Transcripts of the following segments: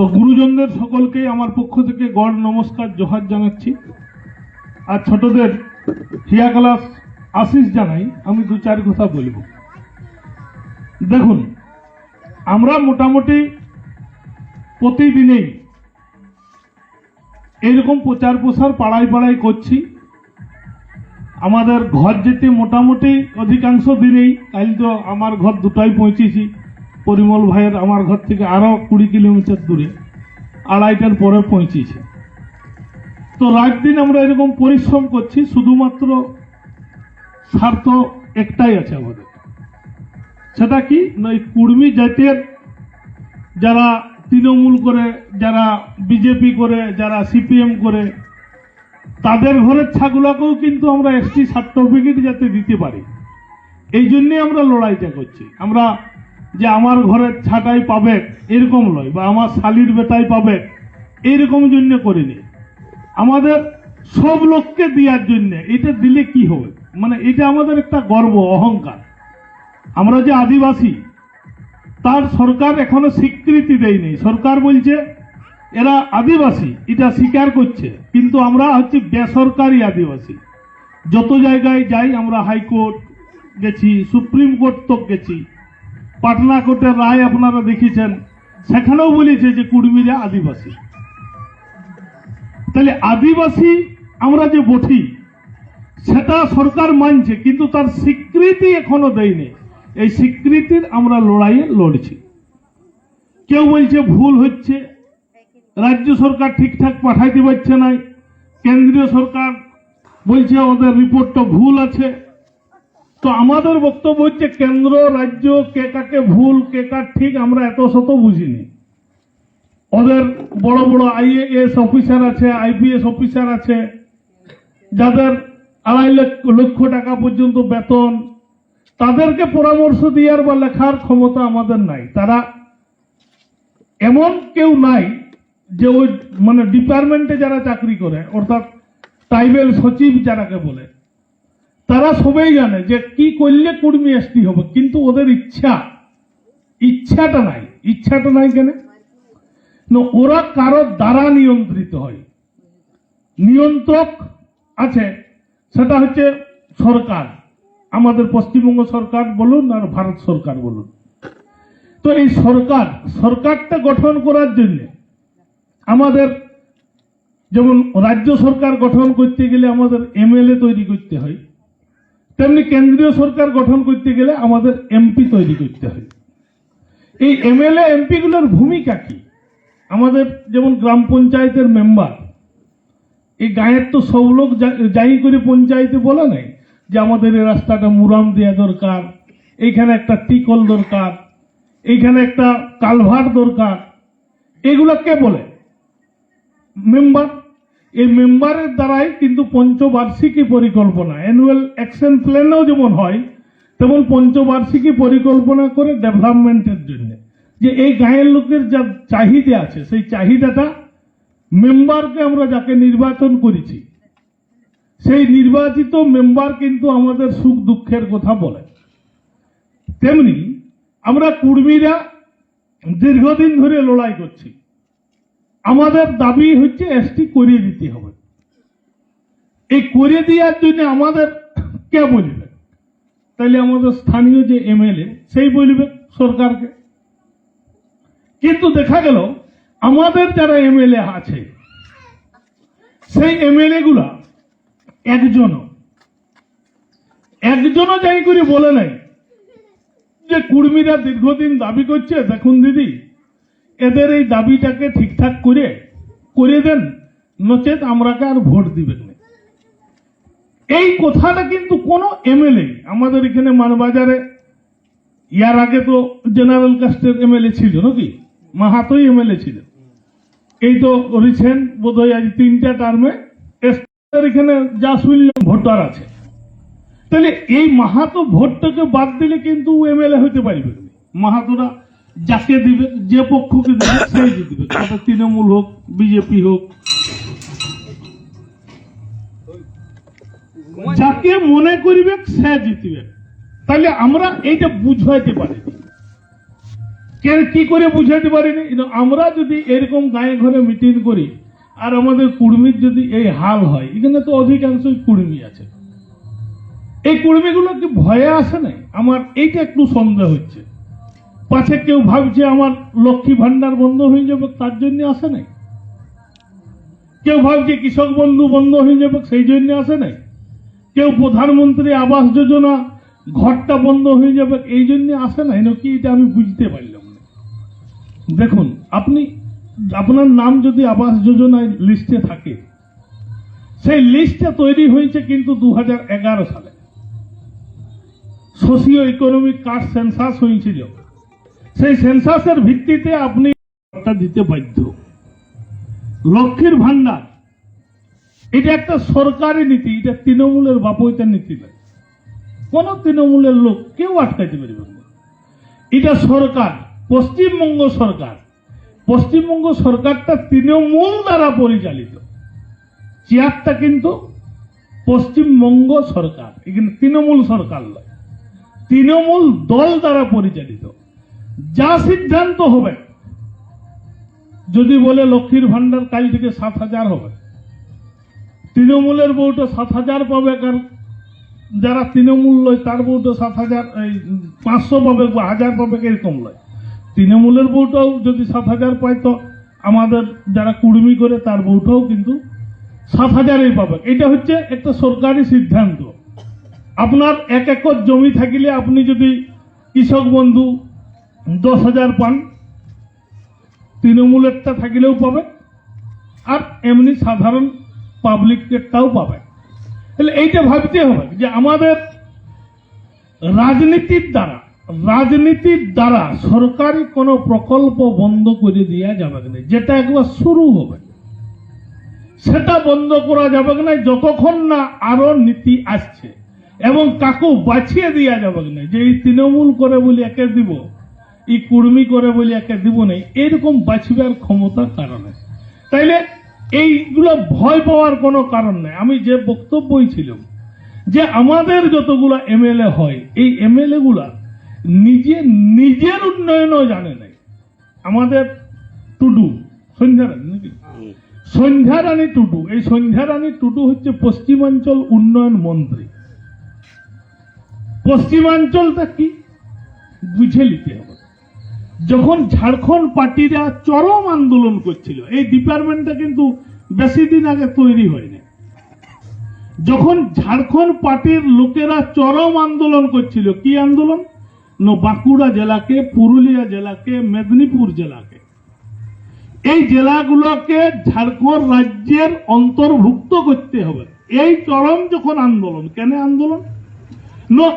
তো গুরুজনদের সকলকে আমার পক্ষ থেকে গড় নমস্কার, জোহার জানাচ্ছি। আর ছোটদের হিয়া ক্লাস আশিস জানাই, আমি দু চার কথা বলব। দেখুন, আমরা মোটামুটি প্রতিদিনেই এইরকম প্রচার প্রসার পাড়ায় পাড়ায় করছি। আমাদের ঘর যেতে মোটামুটি অধিকাংশ দিনেই, কাল তো আমার ঘর দুটাই পৌঁছেছি। পরিমল ভাইয়ের আমার ঘর থেকে আরও কুড়ি কিলোমিটার দূরে, আড়াইটার পরে পৌঁছেছি। তো রাত দিন আমরা এরকম পরিশ্রম করছি, শুধুমাত্র স্বার্থ একটাই আছে আমাদের। সেটা কি? না, এই কুর্মী জাতের যারা তৃণমূল করে, যারা বিজেপি করে, যারা সিপিএম করে, তাদের ঘরের ছাগুলাকেও কিন্তু আমরা এসটি সার্টিফিকেট যাতে দিতে পারি। এই জন্যে আমরা লড়াইটা করছি। আমরা যে আমার ঘরের ছাটাই পাবে, এরকম নয়, বা আমার শালির বেটাই পাবে এইরকম জন্য করিনি। আমাদের সব লোককে দেওয়ার জন্য এটা দিলে কি হবে? মানে এটা আমাদের একটা গর্ব, অহংকার। আমরা যে আদিবাসী, তার সরকার এখনও স্বীকৃতি দেয়নি। সরকার বলছে, এরা আদিবাসী, এটা স্বীকার করছে। কিন্তু আমরা হচ্ছে বেসরকারি আদিবাসী। যত জায়গায় যাই আমরা হাইকোর্ট গেছি, সুপ্রিম কোর্ট তো গেছি পাটনা কোর্টের রায় আপনারা দেখেছেন, সেখানেও বলেছে যে কুর্মীরা আদিবাসী। তাহলে আদিবাসী আমরা যে বঠি, সেটা সরকার মানছে, কিন্তু তার স্বীকৃতি এখনও দেয়নি। এই স্বীকৃতির আমরা লড়াইয়ে লড়ছি। কেউ বলছে ভুল হচ্ছে, রাজ্য সরকার ঠিকঠাক পাঠাইতে পারছে না কেন্দ্রীয় সরকার বলছে ওদের রিপোর্টটা ভুল আছে। তো আমাদের বক্তব্য হচ্ছে কেন্দ্র, রাজ্য, কে কাকে ভুল, কে কার ঠিক, আমরা এত শত বুঝিনি। ওদের বড় বড় আইএএস অফিসার আছে, আইপিএস অফিসার আছে, যাদের আড়াই লক্ষ টাকা পর্যন্ত বেতন, তাদেরকে পরামর্শ দেওয়ার বা লেখার ক্ষমতা আমাদের নাই। তারা এমন কেউ নাই যে ওই মানে ডিপার্টমেন্টে যারা চাকরি করে, অর্থাৎ ট্রাইবেল সচিব যারাকে বলে তারা সবাই জানে যে কি করলে কুর্মী এসটি হবে, কিন্তু ওদের ইচ্ছা, ইচ্ছাটা নাই। ইচ্ছাটা নাই কেন? না, ওরা কারও দ্বারা নিয়ন্ত্রিত হয়। নিয়ন্ত্রক আছে, সেটা হচ্ছে সরকার। আমাদের পশ্চিমবঙ্গ সরকার বলুন আর ভারত সরকার বলুন। তো এই সরকার, সরকারটা গঠন করার জন্য আমাদের যেমন রাজ্য সরকার গঠন করতে গেলে আমাদের এমএলএ তৈরি করতে হয় তেমনি কেন্দ্রীয় সরকার গঠন করতে গেলে আমাদের এমপি তৈরি করতে হয়। এই এমএলএ এমপি গুলোর ভূমিকা কি? আমাদের যেমন গ্রাম পঞ্চায়েতের মেম্বার এই গায়ের তো সব লোক যাই করে পঞ্চায়েতে বলে নাই যে আমাদের এই রাস্তাটা মুরাম দেওয়া দরকার, এইখানে একটা টিকল দরকার, এইখানে একটা কালভার দরকার, এগুলা কে বলে? মেম্বার এই মেম্বারের দ্বারাই কিন্তু পঞ্চবার্ষিকী পরিকল্পনা অ্যানুয়াল অ্যাকশন প্ল্যানেও যেমন হয়, তেমন পঞ্চবার্ষিকী পরিকল্পনা করে ডেভেলপমেন্টের জন্য। যে এই গাঁয়ের লোকের যা চাহিদা আছে, সেই চাহিদাটা মেম্বারকে আমরা যাকে নির্বাচন করেছি, সেই নির্বাচিত মেম্বার কিন্তু আমাদের সুখ দুঃখের কথা বলে। তেমনি আমরা কুর্মীরা দীর্ঘদিন ধরে লড়াই করছি। আমাদের দাবি হচ্ছে এসটি করিয়ে দিতে হবে। এই করে দেওয়ার জন্য আমাদের কে বলবে? তাহলে আমাদের স্থানীয় যে এমএলএ, সেই বলবে সরকারকে। কিন্তু দেখা গেল, আমাদের যারা এমএলএ আছে, সেই এমএলএ গুলা একজনও একজনও যাই করে বলে নাই যে কুর্মীরা দীর্ঘদিন দাবি করছে, দেখুন দিদি এদের এই দাবিটাকে ঠিকঠাক করে করে দেন, নচেত আমরাকে আর ভোট দিবেন এই কথাটা কিন্তু কোনো এমএলএ, আমাদের এখানে মানবাজারে, ইয়ার আগে তো জেনারেল কাস্টের এমএলএ ছিল নাকি? মাহাতোই এমএলএ ছিল এই তো রিসেন্ট বোধহয় আজ তিনটা টার্মে এখানে যা শুনলাম, ভোটার আছে। তাহলে এই মাহাতো ভোটটাকে বাদ দিলে কিন্তু এমএলএ হতে পারবে। মাহাতোরা যাকে দিবে, যে পক্ষকে দিবে, সেই জিতবে সেটা তৃণমূল হোক, বিজেপি হোক। যাকে মনে করিবে, সে জিতবে। তাহলে আমরা এইটা বুঝাইতে পারি কে কি করে বুঝাতে পারিনি? কিন্তু আমরা যদি এরকম গায়ে ঘরে মিটিং করি, আর আমাদের কুর্মীর যদি এই হাল হয়, এখানে তো অধিকাংশই কুর্মী আছে। এই কুর্মীগুলো কি ভয়ে আসে নাই? আমার এইটা একটু সন্দেহ হচ্ছে। পাছে কেউ ভাবছে আমার লক্ষ্মী ভান্ডার বন্ধ হয়ে যাবে, তার জন্য আসে নাই? কেউ ভাবছে কৃষক বন্ধু বন্ধ হয়ে যাবে, সেই জন্য আসে নাই? কেউ প্রধানমন্ত্রী আবাস যোজনা ঘরটা বন্ধ হয়ে যাবে, এই জন্য আসে নাই? নাকি এটা আমি বুঝতে পারলাম না। দেখুন, আপনি, আপনার নাম যদি আবাস যোজনায় লিস্টে থাকে, সেই লিস্টটা তৈরি হয়েছে কিন্তু দু হাজার এগারো সালে। সোশিও ইকোনমিক কাস্ট সেন্সাস হয়েছিল। সেই সেন্সাসের ভিত্তিতে আপনি দিতে বাধ্য। লক্ষ্মীর ভান্ডার এটা একটা সরকারি নীতি, এটা তৃণমূলের বাপইতার নীতি নয় কোন তৃণমূলের লোক কেউ আটকাইতে পারবে না। এটা সরকার, পশ্চিমবঙ্গ সরকার। পশ্চিমবঙ্গ সরকারটা তৃণমূল দ্বারা পরিচালিত। চেয়ারটা কিন্তু পশ্চিমবঙ্গ সরকার, এখানে তৃণমূল সরকার নয়। তৃণমূল দল দ্বারা পরিচালিত। যা সিদ্ধান্ত হবে, যদি বলে লক্ষ্মীর ভান্ডার কাল থেকে সাত হাজার হবে, তৃণমূলের বউটা সাত হাজার পাবে কার যারা তৃণমূল লয়, তার বউটা সাত হাজার, এই পাঁচশো পাবে বা হাজার পাবে, এরকম লয়। তৃণমূলের বউটাও যদি সাত হাজার পায়, তো আমাদের যারা কুর্মি করে, তার বউটাও কিন্তু সাত হাজারই পাবে। এটা হচ্ছে একটা সরকারি সিদ্ধান্ত। আপনার এক একর জমি থাকিলে আপনি যদি কৃষক বন্ধু দশ হাজার পান তৃণমূলেরটা থাকলেও পাবে, আর এমনি সাধারণ পাবলিকেরটাও পাবে। তাহলে এইটা ভাবতে হবে যে আমাদের রাজনীতির দ্বারা রাজনীতির দ্বারা সরকারি কোনো প্রকল্প বন্ধ করে দেওয়া যাবে না? যেটা একবার শুরু হবে। সেটা বন্ধ করা যাবে না? যতক্ষণ না আরও নীতি আসছে, এবং কাকু বাছিয়ে দেওয়া যাবে না? যে এই তৃণমূল করে বলে একে দিব এই কুর্মি করে বলে একে দিব নাই এরকম বাছবার ক্ষমতার কারণে। তাইলে এইগুলো ভয় পাওয়ার কোনো কারণ নেই। আমি যে বক্তব্যই ছিলাম যে আমাদের যতগুলো এমএলএ হয় এই এমএলএ গুলা নিজে নিজের উন্নয়নও জানে নাই। আমাদের টুডু সন্ধ্যা রানী নাকি? সন্ধ্যা রানী টুডু এই সন্ধ্যা রানী টুডু হচ্ছে পশ্চিমাঞ্চল উন্নয়ন মন্ত্রী। পশ্চিমাঞ্চলটা কি? বুঝে নিতে হবে। যখন ঝাড়খণ্ড পার্টিরা চরম আন্দোলন করছিল, এই ডিপার্টমেন্টটা কিন্তু বেশি দিন আগে তৈরি হয়নি। যখন ঝাড়খণ্ড পার্টির লোকেরা চরম আন্দোলন করছিল, কি আন্দোলন? বাঁকুড়া জেলাকে, পুরুলিয়া জেলাকে, মেদিনীপুর জেলাকে। এই জেলাগুলোকে ঝাড়খণ্ড রাজ্যের অন্তর্ভুক্ত করতে হবে। এই চরম যখন আন্দোলন, কেন আন্দোলন?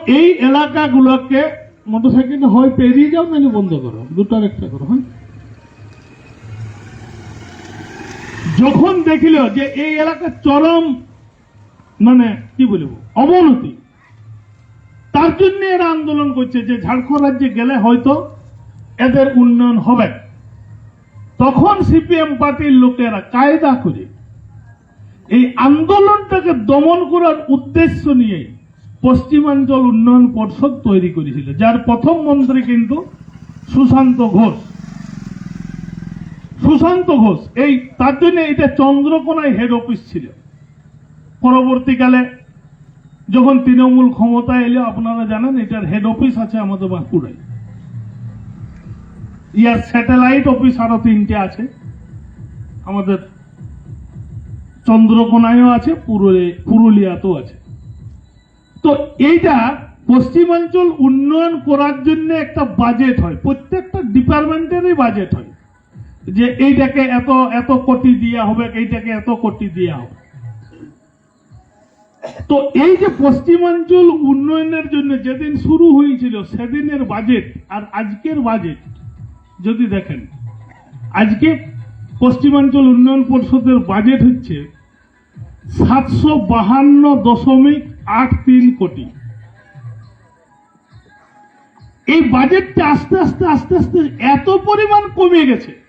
এই এলাকাগুলোকে মোটরসাইকেল হয় পেরিয়ে যাও, নাহলে বন্ধ করো। দুটার একটা করো হ্যাঁ? যখন দেখিল যে এই এলাকার চরম মানে কি বলব, অবনতি, তার জন্য এরা আন্দোলন করছে যে ঝাড়খণ্ড রাজ্যে গেলে হয়তো এদের উন্নয়ন হবে। তখন সিপিএম পার্টির লোকেরা কায়দা করে এই আন্দোলনটাকে দমন করার উদ্দেশ্য নিয়ে পশ্চিমাঞ্চল উন্নয়ন পর্ষদ তৈরি করেছিল, যার প্রথম মন্ত্রী কিন্তু সুশান্ত ঘোষ। সুশান্ত ঘোষ, এই তার জন্য এটা চন্দ্রকোনায় হেড অফিস ছিল। পরবর্তীকালে যখন তৃণমূল ক্ষমতায় এলে, আপনারা জানেন এটার হেড অফিস আছে আমাদের বাঁকুড়ায়। ইয়ার স্যাটেলাইট অফিস আরও তিনটে আছে। আমাদের চন্দ্রকোনায়ও আছে পুরুলি- পুরুলিয়াতেও আছে। তো এইটা পশ্চিমাঞ্চল উন্নয়ন করার জন্য একটা বাজেট হয়। প্রত্যেকটা ডিপার্টমেন্টেরই বাজেট হয়। যে এইটাকে এত এত কোটি দেওয়া হবে, এইটাকে এত কোটি দেওয়া হবে। তো এই যে পশ্চিমাঞ্চল উন্নয়নের জন্য যেদিন শুরু হয়েছিল, সেদিনের বাজেট আর আজকের বাজেট যদি দেখেন, আজকে পশ্চিমাঞ্চল উন্নয়ন পরিষদের বাজেট হচ্ছে সাতশো বাহান্ন দশমিক আট কোটি। এই বাজেটটা আস্তে আস্তে আস্তে আস্তে এত পরিমাণ কমে গেছে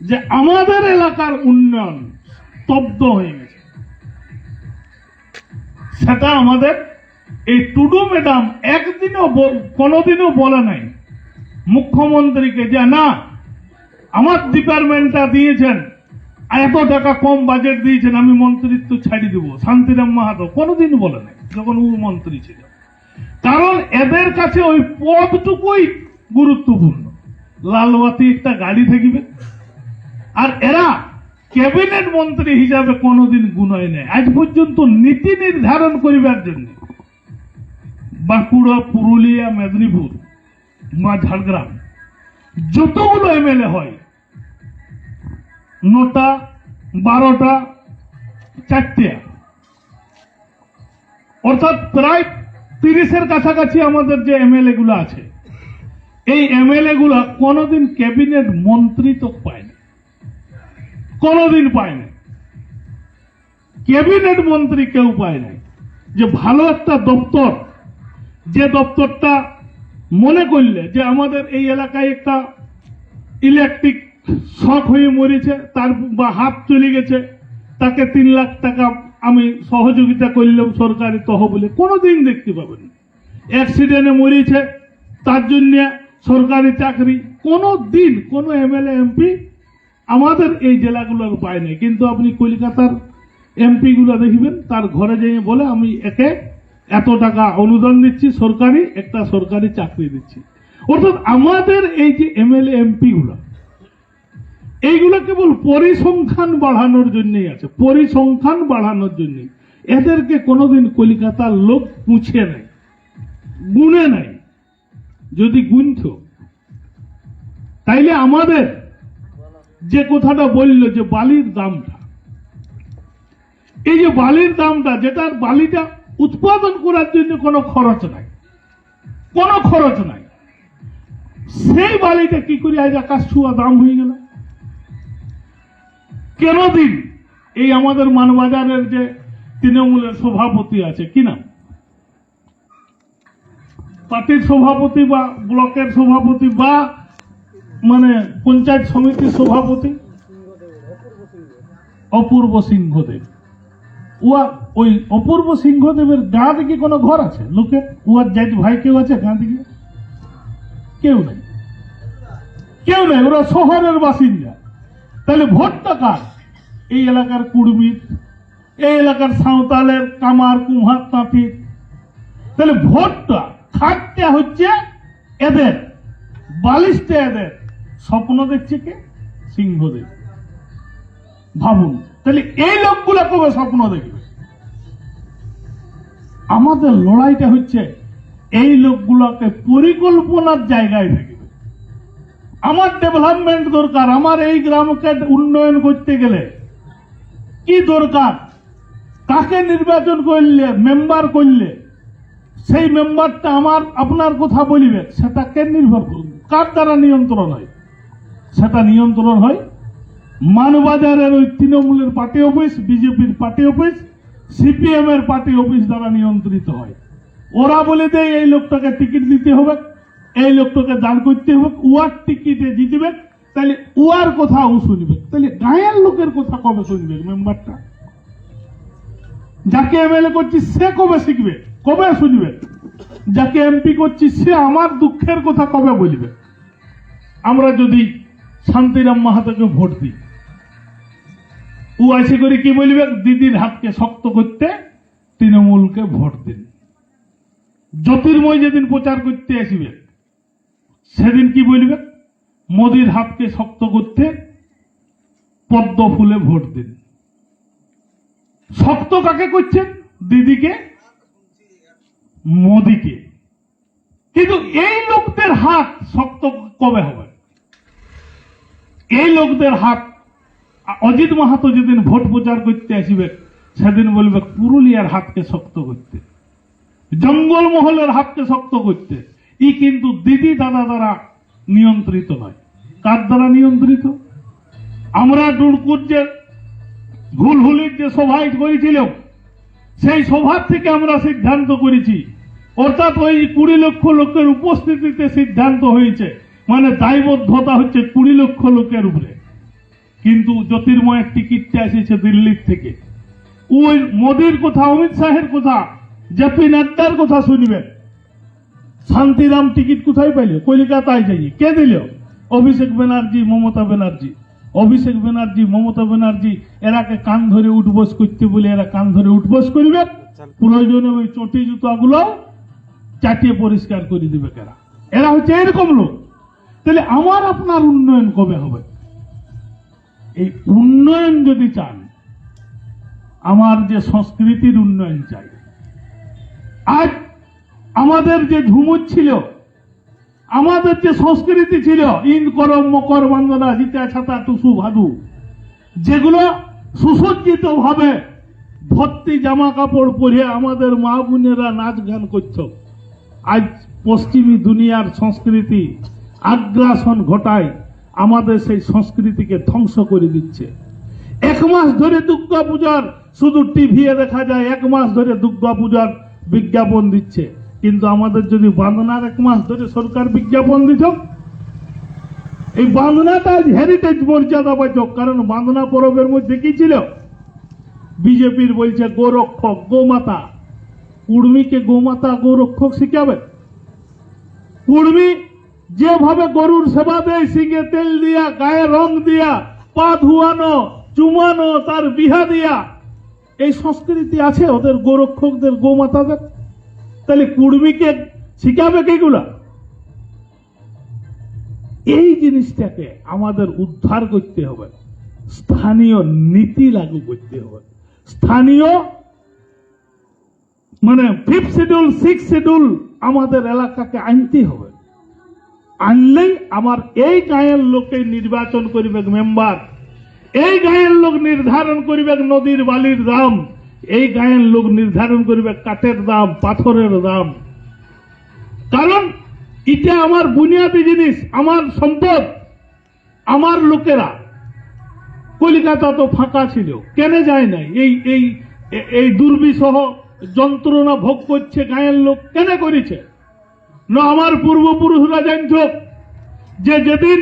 যে আমাদের এলাকার উন্নয়ন স্তব্ধ হয়ে গেছে। সেটা আমাদের এই টুডু ম্যাডাম একদিনও কোনোদিনও বলে নাই। মুখ্যমন্ত্রীকে যে, না, আমার ডিপার্টমেন্টটা দিয়েছেন। এত টাকা কম বাজেট দিয়েছেন, আমি মন্ত্রিত্ব ছাড়ি দেবো। শান্তিরাম মাহাতো কোনোদিন বলে নাই, যখন ও মন্ত্রী ছিল। কারণ এদের কাছে ওই পদটুকুই গুরুত্বপূর্ণ। লালবাতি একটা গাড়ি থাকিবে, আর এরা ক্যাবিনেট মন্ত্রী হিসাবে কোনোদিন গুণয় নেই আজ পর্যন্ত নীতি নির্ধারণ করিবার জন্য বাঁকুড়া, পুরুলিয়া, মেদিনীপুর বা ঝাড়গ্রাম, যতগুলো এমএলএ হয় নটা, বারোটা, চারটে। অর্থাৎ প্রায় তিরিশের কাছাকাছি আমাদের যে এমএলএ গুলো আছে। এই এমএলএ গুলো কোনোদিন ক্যাবিনেট মন্ত্রী তো পায়নি। কোনোদিন পায়নি। ক্যাবিনেট মন্ত্রী কেউ পায় নাই যে ভালো একটা দপ্তর, যে দপ্তরটা মনে করলে যে আমাদের এই এলাকায় একটা ইলেকট্রিক শক হয়ে মরেছে, তার বা হাত চলে গেছে, তাকে তিন লাখ টাকা আমি সহযোগিতা করলাম সরকারি তহবিলে। কোনোদিন দেখতে পাবেন অ্যাক্সিডেন্টে মরেছে, তার জন্য সরকারি চাকরি। কোনো দিন কোনো এমএলএ, এমপি আমাদের এই জেলাগুলোর পায় নাই। কিন্তু আপনি কলকাতার এমপি গুলো দেখবেন, তার ঘরে যেয়ে বলে, আমি একে এত টাকা অনুদান দিচ্ছি, সরকারি, একটা সরকারি চাকরি দিচ্ছি। অর্থাৎ আমাদের এই যে এমএলএ এমপি গুলো এইগুলো কেবল পরিসংখ্যান বাড়ানোর জন্যই আছে, পরিসংখ্যান বাড়ানোর জন্য এদেরকে কোনোদিন কলিকাতার লোক পুছে নাই, গুনে নাই। যদি গুনত, তাইলে আমাদের যে কথাটা বলল যে বালির দামটা, এই যে বালির দামটা, যেটার বালিটা উৎপাদন করার জন্য কোনো খরচ নাই, কোনো খরচ নাই, সেই বালিটা কি করে আজ আকাশ ছুয়া দাম হয়ে গেল? কেন দিন? এই আমাদের মানবাজারের যে তৃণমূলের সভাপতি আছে, কি নাম? পার্টির সভাপতি বা ব্লকের সভাপতি বা মানে পঞ্চায়েত সমিতির সভাপতি? অপূর্ব সিংহদেব। উয়া ওই অপূর্ব সিংহদেবের গাঁ দিকে কোনো ঘর আছে? লোকের? উয়ার জাজ ভাই কেউ আছে গাঁ দিকে? কেউ নেই। কেউ নেই, ওরা শহরের বাসিন্দা। তাহলে ভোটটা কার? এই এলাকার কুর্মীর এই এলাকার সাঁওতালের কামার কুমার তাঁতির তাহলে ভোটটা খাটটা হচ্ছে এদের বালিশটা এদের। স্বপ্ন দেখছে কে? সিংহদেব ভাবুন, তাহলে এই লোকগুলো কবে স্বপ্ন দেখবে? আমাদের লড়াইটা হচ্ছে এই লোকগুলোকে পরিকল্পনার জায়গায় দেখবে আমার ডেভেলপমেন্ট দরকার, আমার এই গ্রামকে উন্নয়ন করতে গেলে। কি দরকার? কাকে নির্বাচন করলে মেম্বার করলে? সেই মেম্বারটা আমার, আপনার কথা বলিবে, সেটা কে নির্ভর কার দ্বারা নিয়ন্ত্রণ হয়? সেটা নিয়ন্ত্রণ হয় মানবাজারের ওই তৃণমূলের পার্টি অফিস, বিজেপির পার্টি অফিস সিপিএম এর পার্টি অফিস দ্বারা নিয়ন্ত্রিত হয়। ওরা বলে দেয়, এই লোকটাকে টিকিট দিতে হবে। এই লোকটাকে দান করতে হবে উয়ার টিকিটে জিতবে, তাহলে উয়ার কথা ও শুনবে, তাহলে গায়ের লোকের কথা কবে শুনবে মেম্বারটা? যাকে এমএলএ করছি, সে কবে শিখবে, কবে শুনবে? যাকে এমপি করছি, সে আমার দুঃখের কথা কবে বলবে? আমরা যদি শান্তিরাম মাহাতোকে ভোট দিই, ও এসে করে কি বলবে? দিদির হাতকে শক্ত করতে তৃণমূলকে ভোট দিন। জ্যোতির্ময় যেদিন প্রচার করতে আসবে সেদিন কি বলবে? মোদির হাতকে শক্ত করতে পদ্ম ফুলে ভোট দিন। শক্ত কাকে করছেন? দিদিকে, মোদিকে। কিন্তু এই লোকদের হাত শক্ত কবে হবে? এই লোকদের হাত, অজিত মাহাতো যেদিন ভোট প্রচার করতে আসবে, সেদিন বলবে পুরুলিয়ার হাতকে শক্ত করতে। জঙ্গলমহলের হাতকে শক্ত করতে। ই কিন্তু দিদি দাদা দ্বারা নিয়ন্ত্রিত নয়। কার দ্বারা নিয়ন্ত্রিত? আমরা যে ঘুলহুলির যে সভায় করেছিল সেই সভার থেকে আমরা সিদ্ধান্ত করেছি। অর্থাৎ ওই কুড়ি লক্ষ লোকের উপস্থিতিতে সিদ্ধান্ত হয়েছে। মানে দায়বদ্ধতা হচ্ছে কুড়ি লক্ষ লোকের উপরে। কিন্তু জ্যোতির্ময়ের টিকিটটা এসেছে দিল্লির থেকে। ওই মোদির কথা, অমিত শাহের কথা জেপি নাড্ডার কথা শুনবেন। শান্তিরাম টিকিট কোথায় পাইল? কলিকাতায় যাই কে দিল? অভিষেক ব্যানার্জি মমতা ব্যানার্জি অভিষেক ব্যানার্জি মমতা ব্যানার্জি এরাকে কান ধরে উঠবস করতে বলে এরা কান ধরে উঠবস করবে। প্রয়োজনে ওই চটি জুতাগুলো চাটিয়ে পরিষ্কার করে দিবে কেরা? এরা হচ্ছে এরকম লোক। তাহলে আমার আপনার উন্নয়ন কবে হবে? এই উন্নয়ন যদি চান, আমার যে সংস্কৃতির উন্নয়ন চাই, আজ আমাদের যে ঝুমুর ছিল, আমাদের যে সংস্কৃতি ছিল, ইন করম মকর বন্দনা জিতা ছাতা টুসু ভাদু, যেগুলো সুসজ্জিত ভাবে ভর্তি জামা কাপড় পরে আমাদের মা বোনেরা নাচ গান করত। আজ পশ্চিমী দুনিয়ার সংস্কৃতি আগ্রাসন ঘটায়, আমাদের সেই সংস্কৃতিকে ধ্বংস করে দিচ্ছে। এক মাস ধরে দুর্গা পূজার শুধু টিভিতে দেখা যায়, এক মাস ধরে দুর্গা পূজার বিজ্ঞাপন দিচ্ছে। কিন্তু আমাদের যদি বাঁধনার এক মাস ধরে সরকার বিজ্ঞাপন দিত, এই বাঁধনাটা হেরিটেজ মর্যাদা পাইত কারণ বাঁধনা পরবের মধ্যে কি ছিল? বিজেপির বলছে, গোরক্ষক, গোমাতা। কুর্মীকে গোমাতা, গোরক্ষক শিখাবে? কুর্মী যেভাবে গরুর সেবা দেয় সিঙ্গে তেল দিয়া, গায়ে রং দিয়া, পা ধুয়ানো, চুমানো, তার বিহা দিয়া, এই সংস্কৃতি আছে ওদের গোরক্ষকদের, গোমাতাদের? তাহলে কুর্মীকে শিখাবে কেগুলা? এই জিনিসটাকে আমাদের উদ্ধার করতে হবে। স্থানীয় নীতি লাগু করতে হবে। স্থানীয় মানে ফিফথ শিডিউল সিক্স শিডিউল আমাদের এলাকাকে আনতে হবে। আনলেই আমার এই গায়ের লোকে নির্বাচন করিবে মেম্বার এই গায়ের লোক নির্ধারণ করিবে নদীর বালির দাম এই গায়ের লোক নির্ধারণ করিবে কাঠের দাম, পাথরের দাম। কারণ এটা আমার বুনিয়াদী জিনিস, আমার সম্পদ, আমার লোকেরা। কলিকাতা তো ফাঁকা ছিল, কেন যায় নাই? এই এই এই দুর্বিসহ যন্ত্রণা ভোগ করছে গায়ের লোক, কেন করেছে? না আমার পূর্বপুরুষরা জানত যে যেদিন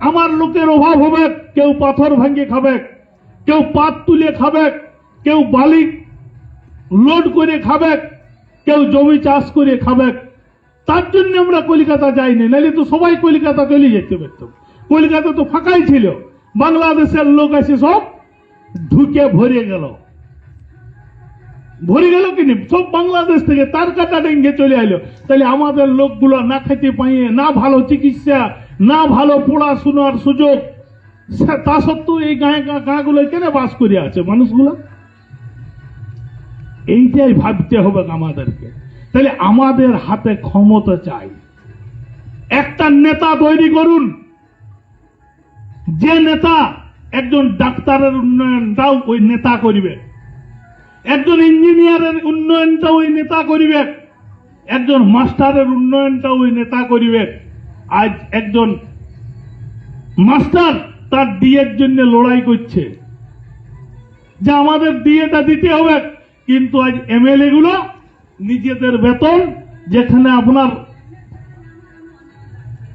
আমার লোকের অভাব হবে, কেউ পাথর ভাঙে খাবে, কেউ পাত তুলে খাবে কেউ বালি লোড করে খাবে, কেউ জমি চাষ করে খাবে। তার জন্য আমরা কলিকাতা যাইনি, নাহলে তো সবাই কলিকাতা চলে যেতে পারতাম কলিকাতা তো ফাঁকাই ছিল। বাংলাদেশের লোক এসে সব ঢুকে ভরে গেল। ভরে গেল কিনি সব বাংলাদেশ থেকে তার কাটা ডেঙ্গে চলে আইলো। তাহলে আমাদের লোকগুলো না খেতে পাইয়ে, না ভালো চিকিৎসা, না ভালো পড়াশোনার সুযোগ তা সত্ত্বেও এই গাঁ গাঁগুলো কেন বাস করে আছে মানুষগুলো? এইটাই ভাবতে হবে আমাদেরকে। তাহলে আমাদের হাতে ক্ষমতা চাই। একটা নেতা তৈরি করুন। যে নেতা একজন ডাক্তারের উন্নয়নটাও ওই নেতা করিবে। একজন ইঞ্জিনিয়ারের উন্নয়নটা ওই নেতা করিবে। একজন মাস্টারের উন্নয়নটা ওই নেতা করিবে। আজ একজন মাস্টার তার ডিএর জন্য লড়াই করছে। যে আমাদের ডিএটা দিতে হবে। কিন্তু আজ এমএলএ গুলো নিজেদের বেতন যেখানে আপনার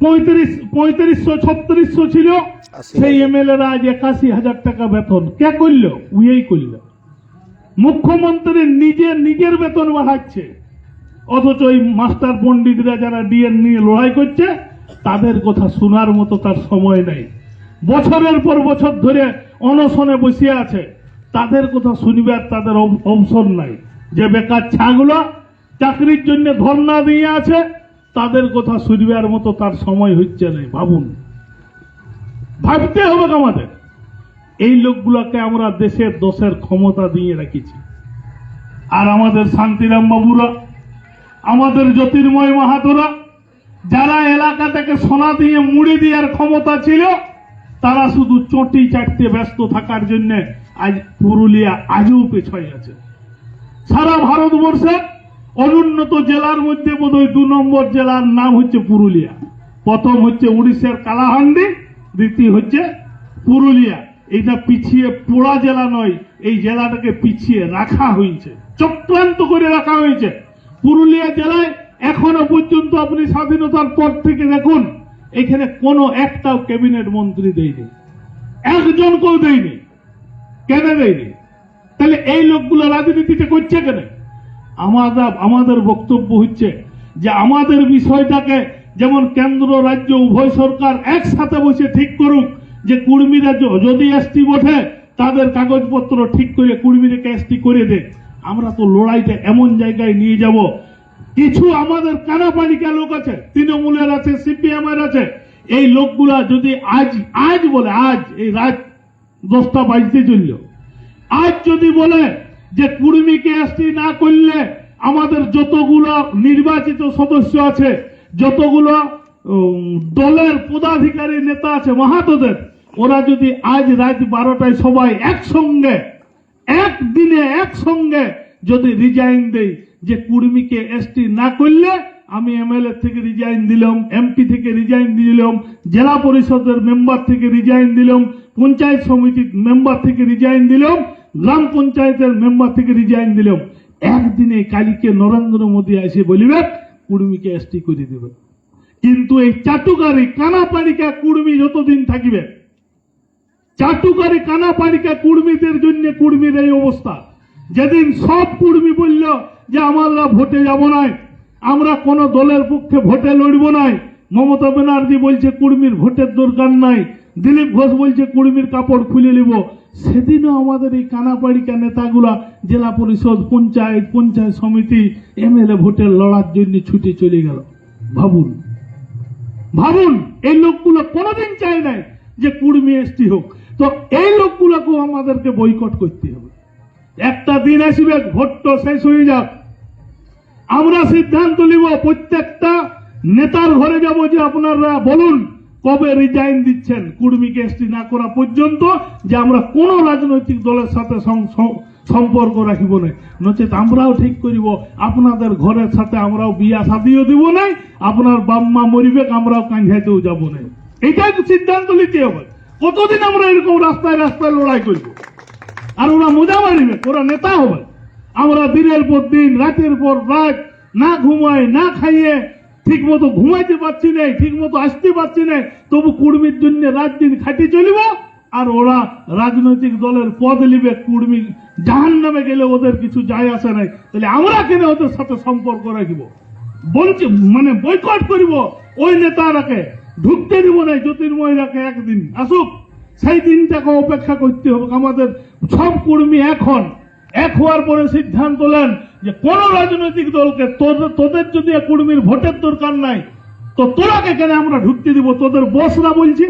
পঁয়ত্রিশ পঁয়ত্রিশশো ছত্রিশশো ছিল সেই। এমএলএরা আজ একাশি হাজার টাকা বেতন। কে করল? উইয়েই করল। মুখ্যমন্ত্রী নিজে নিজের বেতন বাড়াচ্ছে। অথচ ওই মাস্টার পণ্ডিতরা যারা ডিএন নিয়ে লড়াই করছে তাদের কথা শোনার মতো তার সময় নেই। বছরের পর বছর ধরে অনশনে বসে আছে। তাদের কথা শুনবে আর তাদের অব- অবসর নাই। যে বেকার ছাগুলো চাকরির জন্য ধর্ণা দিয়ে আছে, তাদের কথা শুনবার মতো তার সময় হচ্ছে না ভাবুন। ভাবতে হবে আমাদের। এই লোকগুলোকে আমরা দেশের দোষের ক্ষমতা দিয়ে রেখেছি। আর আমাদের শান্তিরাম বাবুরা, আমাদের জ্যোতির্ময় মাহাতোরা, যারা এলাকা থেকে সোনা দিয়ে মুড়ি দেওয়ার ক্ষমতা ছিল তারা শুধু চটি চাটতে ব্যস্ত থাকার জন্য আজ পুরুলিয়া আজও পেছায় আছে। সারা ভারতবর্ষে অনুন্নত জেলার মধ্যে বোধহয় দু নম্বর জেলার নাম হচ্ছে পুরুলিয়া। প্রথম হচ্ছে উড়িষ্যার কালাহান্ডি, দ্বিতীয় হচ্ছে পুরুলিয়া। এইটা পিছিয়ে পোড়া জেলা নয়, এই জেলাটাকে পিছিয়ে রাখা হয়েছে। চক্রান্ত করে রাখা হয়েছে। পুরুলিয়া জেলায় এখনও পর্যন্ত আপনি স্বাধীনতার পর থেকে দেখুন এখানে কোনো একটাও ক্যাবিনেট মন্ত্রী দেয়নি। একজনকেও দেয়নি। কেন দেয়নি? তাহলে এই লোকগুলো রাজনীতিটা করছে কেন? আমাদের আমাদের বক্তব্য হচ্ছে যে আমাদের বিষয়টাকে যেমন কেন্দ্র, রাজ্য, উভয় সরকার একসাথে বসে ঠিক করুক, যে কুর্মীরা যদি এসটি বসে, তাদের কাগজপত্র ঠিক করে কুর্মীদেরকে এসটি করে দে। আমরা তো লড়াইটা এমন জায়গায় নিয়ে যাব কিছু আমাদের কানাপানিকা লোক আছে, তৃণমূলের আছে সিপিএম এর আছে, এই লোকগুলা যদি আজ আজ বলে, আজ এই রাত দশটা বাজতে চলল, আজ যদি বলে যে কুর্মীকে এসটি না করলে আমাদের যতগুলো নির্বাচিত সদস্য আছে, যতগুলো দলের পদাধিকারী নেতা আছে, মাহাতোদের, ওরা যদি আজ রাত বারোটায় সবাই একসঙ্গে, একদিনে একসঙ্গে যদি রিজাইন দেই যে কুর্মীকে এসটি না করলে আমি এমএলএ থেকে রিজাইন দিলাম এমপি থেকে রিজাইন দিলাম, জেলা পরিষদের মেম্বার থেকে রিজাইন দিলাম, পঞ্চায়েত সমিতির মেম্বার থেকে রিজাইন দিলাম, গ্রাম পঞ্চায়েতের মেম্বার থেকে রিজাইন দিলাম। একদিনে কালিকে নরেন্দ্র মোদী এসে বলিবে, কুর্মীকে এসটি করে দেবে। কিন্তু এই চাটুকারি কানাপাড়িকা কুর্মী যতদিন থাকিবে, চাটুকারি কানাপাড়িকা কুর্মীদের জন্য কুর্মীর এই অবস্থা। যেদিন সব কুর্মী বলল যে আমরা ভোটে যাব নাই, আমরা কোন দলের পক্ষে ভোটে লড়ব নাই। মমতা ব্যানার্জি বলছে, কুর্মীর ভোটের দরকার নাই। দিলীপ ঘোষ বলছে, কুর্মীর কাপড় খুলে নিব। সেদিনও আমাদের এই কানাপাড়িকা নেতাগুলা জেলা পরিষদ, পঞ্চায়েত পঞ্চায়েত সমিতি, এমএলএ ভোটের লড়ার জন্য ছুটে চলে গেল। ভাবুন ভাবুন, এই লোকগুলো কোনোদিন চায় নাই যে কুর্মি এসটি হোক। তো এই লোকগুলোকেও আমাদেরকে বয়কট করতে হবে। একটা দিন আসবে ভোটটা শেষ হয়ে যাক। আমরা সিদ্ধান্ত নিব, প্রত্যেকটা নেতার ঘরে যাব যে আপনারা বলুন কবে রিজাইন দিচ্ছেন। কুর্মীকে এসটি না করা পর্যন্ত যে আমরা কোন রাজনৈতিক দলের সাথে সম্পর্ক রাখিব না। নচেত আমরাও ঠিক করিব, আপনাদের ঘরের সাথে আমরাও বিয়া শাদিও দিব নাই আপনার বাম্মা মরিবে, আমরাও কাঁঝাইতেও যাব না। এটাই সিদ্ধান্ত নিতে হবে। কতদিন আমরা এরকম রাস্তায় রাস্তায় লড়াই করব? আর ওরা মজা মারিবে ওরা নেতা হবে। আমরা দিনের পর দিন, রাতের পর রাত না ঘুমাই, না খাইয়ে ঠিক মতো ঘুমাইতে পারছি না ঠিক মতো আসতে পারছি না, তবু কুর্মীর জন্য রাত দিন খাটি চলিব, আর ওরা রাজনৈতিক দলের পদ নিবে, কুর্মী জাহান নামে গেলে ওদের কিছু যায় আসে নাই। তাহলে আমরা কেন ওদের সাথে সম্পর্ক রাখিব? বলছি মানে বয়কট করিব? ওই নেতারাকে ঢুকতে দিব না জ্যোতির্ময়রাকে একদিন। আসুক, সেই দিনটাকে অপেক্ষা করতে হবে। আমাদের সব কর্মী এখন এক হওয়ার পরে সিদ্ধান্ত নেন যে কোন রাজনৈতিক দলকে তোদের যদি কর্মীর ভোটের দরকার নাই, তো তোরাকে কেন আমরা ঢুকতে দিব? তোদের বসরা বলছে,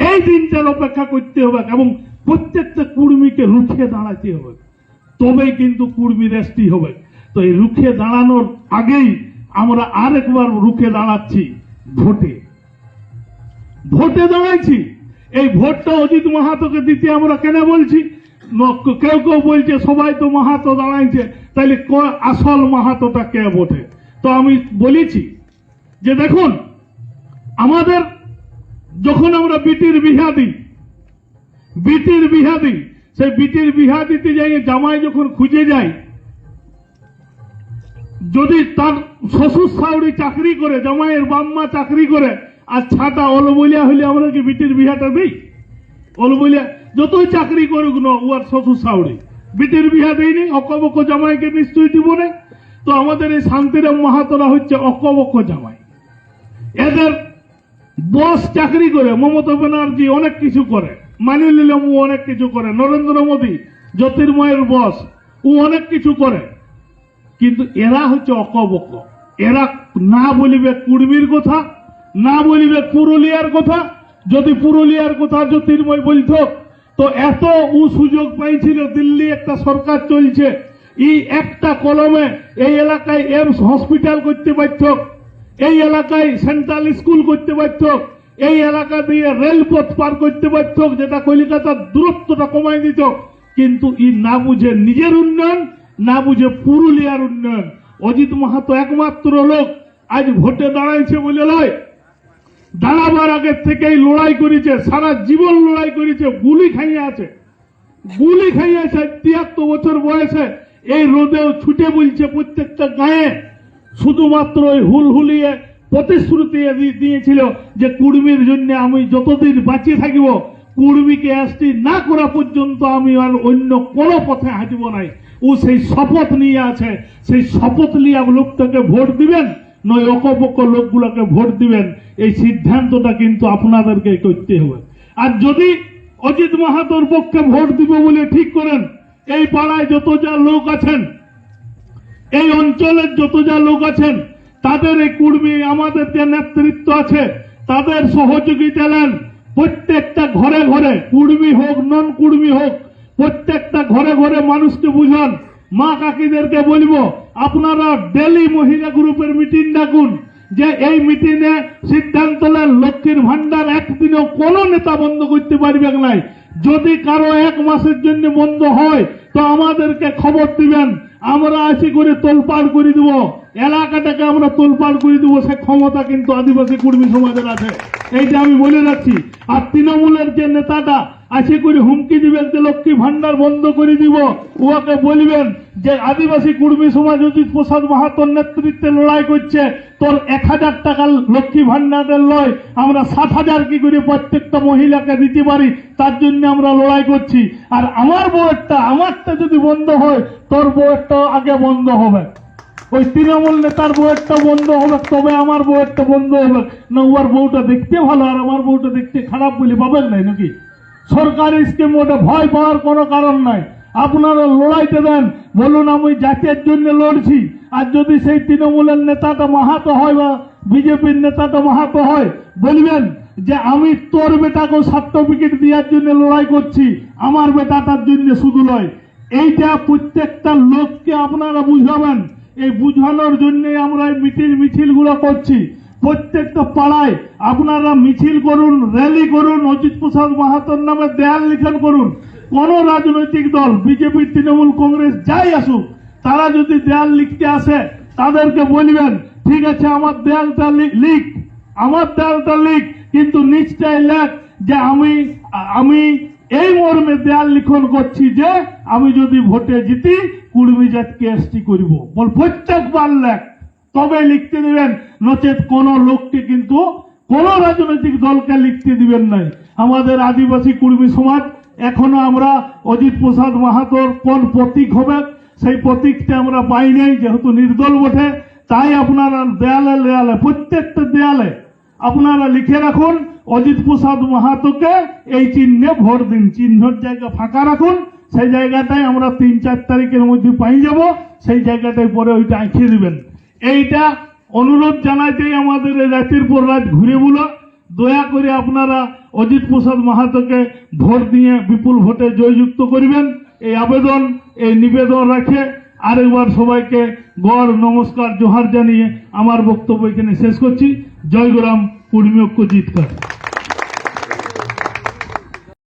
এই দিনটার অপেক্ষা করতে হবে এবং প্রত্যেকটা কুর্মীকে রুখে দাঁড়াতে হবে। তবেই কিন্তু কুর্মী রেস্টি হবে। তো এই রুখে দাঁড়ানোর আগেই আমরা আরেকবার রুখে দাঁড়াচ্ছি ভোটে। ভোটে দাঁড়াইছি। এই ভোটটা অজিত মাহাতোকে দিতে আমরা কেন বলছি? ন- কেউ কেউ বলছে, সবাই তো মাহাতো দাঁড়াইছে, তাইলে ক- আসল মাহাতোটা কে ভোটে তো আমি বলেছি যে দেখুন, আমাদের যখন আমরা বিটির বিহা দিই বিটির বিহা দিই সেই বিটির বিহা দিতে যাই, জামাই যখন খুঁজে যায়, যদি তার শ্বশুর শাউরি চাকরি করে, জামাইয়ের বাম্মা চাকরি করে, আর ছাটা অলবলিয়া হলে আমরা কি বিটির বিহাটা দিই? অলবলিয়া যতই চাকরি করুক না উয়ার শ্বশুর শাউরি বিটির বিহা দেয়নি, অকবক জামাইকে নিশ্চয়ই দিব না। তো আমাদের এই শান্তিরাম মাহাতরা হচ্ছে অকবক জামাই। এদের বস চাকরি করে, মমতা ব্যানার্জি অনেক কিছু করে। মানি নিলাম ও অনেক কিছু করে। নরেন্দ্র মোদী, জ্যোতির্ময়ের বস, ও অনেক কিছু করে। কিন্তু এরা হচ্ছে অকবক। এরা না বলিবে কুর্মীর কথা, না বলিবে পুরুলিয়ার কথা। যদি পুরুলিয়ার কথা জ্যোতির্ময় বলতো তো এত উ সুযোগ পাইছিল, দিল্লি একটা সরকার চলছে। এই একটা কলমে এই এলাকায় এমস হসপিটাল করতে পারত, এই এলাকায় সেন্ট্রাল স্কুল করতে পারত, এই এলাকা দিয়ে রেলপথ পার করতে পারত, যেটা কলিকাতার দূরত্বটা কমাই দিত। কিন্তু ই না বুঝে নিজের উন্নয়ন, না বুঝে পুরুলিয়ার উন্নয়ন। অজিত মাহাতো একমাত্র লোক আজ ভোটে দাঁড়াইছে বলে নয় দাঁড়াবার আগের থেকেই লড়াই করেছে, সারা জীবন লড়াই করেছে, গুলি খাইয়ে আছে। গুলি খাইয়েছে তিয়াত্তর বছর বয়সে এই রোদেও ছুটে বলছে প্রত্যেকটা গায়ে। শুধুমাত্র ওই হুলহুলিয়ে প্রতিশ্রুতি দিয়েছিল যে কুর্মীর জন্য আমি যতদিন বাঁচিয়ে থাকিব, কুর্মীকে এসটি না করা পর্যন্ত আমি আর অন্য কোনো পথে হাঁটব নাই। ও সেই শপথ নিয়ে আছে, সেই শপথ নিয়ে লোকটাকে ভোট দিবেন। নয় অকপক্ষ লোকগুলোকে ভোট দিবেন, এই সিদ্ধান্তটা কিন্তু আপনাদেরকে করতে হবে। আর যদি অজিত মাহাতোর পক্ষে ভোট দিব বলে ঠিক করেন, এই পাড়ায় যত যা লোক আছেন, এই অঞ্চলের যত যা লোক আছেন, তাদের এই কুর্মী আমাদের যে নেতৃত্ব আছে, তাদের সহযোগিতা নেন। প্রত্যেকটা ঘরে ঘরে কুর্মী হোক নন কুর্মী হোক, প্রত্যেকটা ঘরে ঘরে মানুষকে বুঝান মা কাকিদেরকে বলব, আপনারা ডেলি মহিলা গ্রুপের মিটিং ডাকুন, যে এই মিটিংয়ে সিদ্ধান্ত নেন লক্ষ্মীর ভান্ডার একদিনও কোন নেতা বন্ধ করতে পারবে নাই যদি কারও এক মাসের জন্য বন্ধ হয়, তো আমাদেরকে খবর দিবেন। আমরা আসি করে তোলপাড় করে দেব। এলাকাটাকে আমরা তোলপাড় করে দেবো, সে ক্ষমতা কিন্তু আদিবাসী কর্মী সমাজের আছে। এইটা আমি বলে রাখছি। আর তৃণমূলের যে নেতাটা আছে করে হুমকি দিবেন যে লক্ষ্মী ভান্ডার বন্ধ করে দিব ওকে বলবেন যে আদিবাসী কুর্মী সমাজ অজিত প্রসাদ মাহাতোর নেতৃত্বে লড়াই করছে, তোর এক হাজার টাকা লক্ষ্মী ভান্ডারের লয়, আমরা সাত হাজার কি করে প্রত্যেকটা মহিলাকে দিতে পারি, তার জন্য আমরা লড়াই করছি। আর আমার বউয়েরটা, আমারটা যদি বন্ধ হয়, তোর বউয়েরটা আগে বন্ধ হবে। ওই তৃণমূল নেতার বউয়েরটা বন্ধ হবে, তবে আমার বউয়েরটা বন্ধ হবে। না ওর বউটা দেখতে ভালো, আর আমার বউটা দেখতে খারাপ বলে পাবেন নাই নাকি? সরকারি স্কিম ওটা ভয় পাওয়ার কোনো কারণ নাই। আপনারা লড়াইতে দেন, বলুন আমি জাতির জন্য লড়ছি, আর যদি সেই তৃণমূলের নেতাটা মাহাতো হয় বা বিজেপির নেতাটা মাহাতো হয়, বলবেন যে আমি তোর বেটাকে সার্টিফিকেট দেওয়ার জন্য লড়াই করছি, আমার বেটাটার জন্য শুধু নয় এইটা প্রত্যেকটা লোককে আপনারা বুঝাবেন। এই বুঝানোর জন্য আমরা এই মিটিং মিছিলগুলো করছি। প্রত্যেকটা পাড়ায় আপনারা মিছিল করুন, র্যালি করুন, অজিত প্রসাদ মাহাতোর নামে দেয়াল লিখন করুন। কোন রাজনৈতিক দল, বিজেপি, তৃণমূল, কংগ্রেস যাই আসুক, তারা যদি দেয়াল লিখতে আসে, তাদেরকে বলবেন, ঠিক আছে, আমার দেয়ালটা লিখ, আমার দেয়ালটা লিখ, কিন্তু নিচটাই লেখ যে আমি আমি এই মর্মে দেয়াল লিখন করছি যে, আমি যদি ভোটে জিতি কুড়মি জাতকে এসটি করব। বল প্রত্যেকবার লেখ। তবে লিখতে দিবেন, নচেত কোন লোককে কিন্তু কোন রাজনৈতিক দলকে লিখতে দিবেন নাই। আমাদের আদিবাসী কুর্মী সমাজ, এখনও আমরা অজিত প্রসাদ মাহাতোর কোন প্রতীক হবে, সেই প্রতীকটা আমরা পাই নাই, যেহেতু নির্দল বটে। তাই আপনারা দেয়ালে দেয়ালে প্রত্যেকটা দেয়ালে আপনারা লিখে রাখুন, অজিত প্রসাদ মাহাতোকে এই চিহ্নে ভোট দিন। চিহ্নের জায়গা ফাঁকা রাখুন, সেই জায়গাটায় আমরা তিন, চার তারিখের মধ্যে পাই যাব, সেই জায়গাটায় পরে ওইটা আঁকিয়ে দিবেন। এইটা অনুরোধ জানাইতেই আমাদের এই রাতের পর রাত ঘুরে বলো। দয়া করে আপনারা অজিত প্রসাদ মাহাতোকে ভোট দিয়ে বিপুল ভোটে জয়যুক্ত করবেন। এই আবেদন, এই নিবেদন রাখে আরেকবার সবাইকে গড় নমস্কার, জোহার জানিয়ে আমার বক্তব্য এখানে শেষ করছি। জয় গোরাম কুর্মী ঐক্য জিতকার।